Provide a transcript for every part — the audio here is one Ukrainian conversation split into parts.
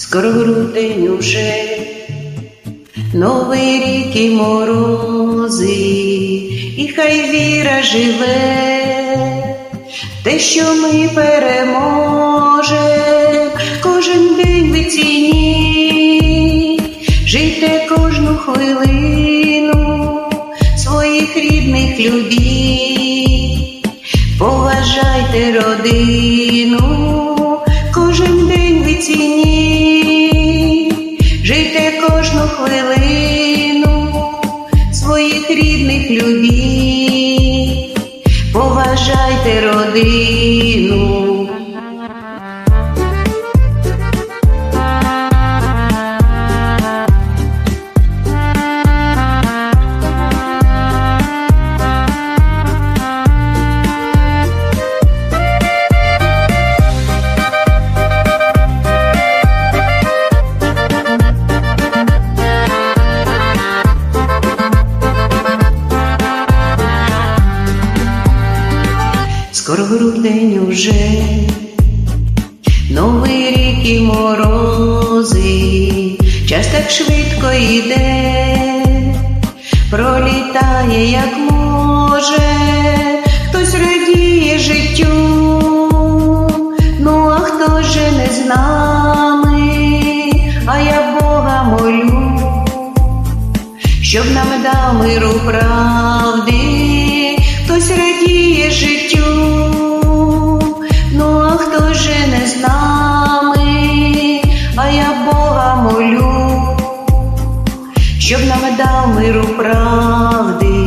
скоро грудень уже, новий рік і морози, і хай віра живе, те, що ми переможем, кожен день ви ціні, жийте кожну хвилину своїх рідних любіть, поважайте родину, кожен день ви поважайте родину. Скоро грудень уже, новий рік і морози, час так швидко йде, пролітає, як може, хтось радіє життю, ну а хто же не з нами, а я Бога молю щоб нам дав миру правди, хтось радіє життю, щоб на медал миру правди.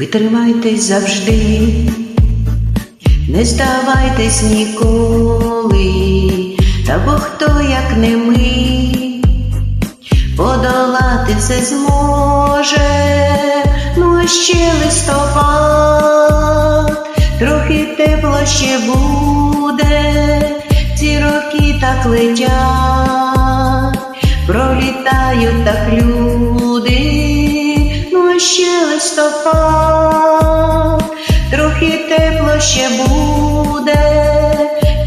Ви тримайтесь завжди, не здавайтесь ніколи, та бо хто, як не ми, подолати все зможе, ну а ще листопад, трохи тепло ще буде, ці роки так летять, пролітають так люди, ну а ще листопад, ще буде,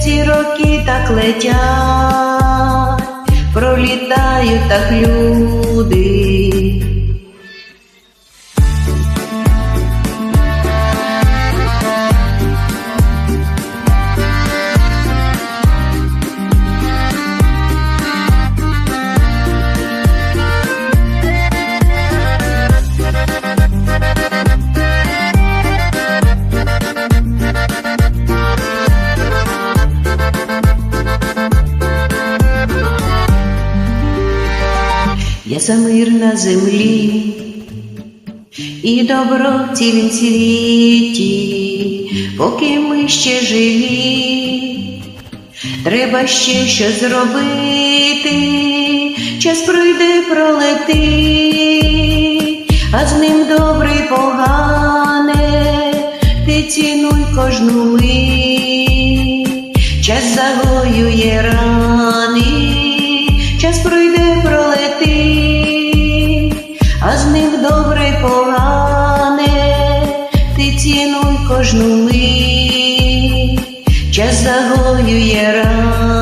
ці роки так летять, пролітають так люди. Я за мир на землі. І добро в цілім світі, поки ми ще живі, треба ще що зробити, час пройде пролети, а з ним добре й погане, ти цінуй кожну мить, час загоює рани кожну мить час загоює ран.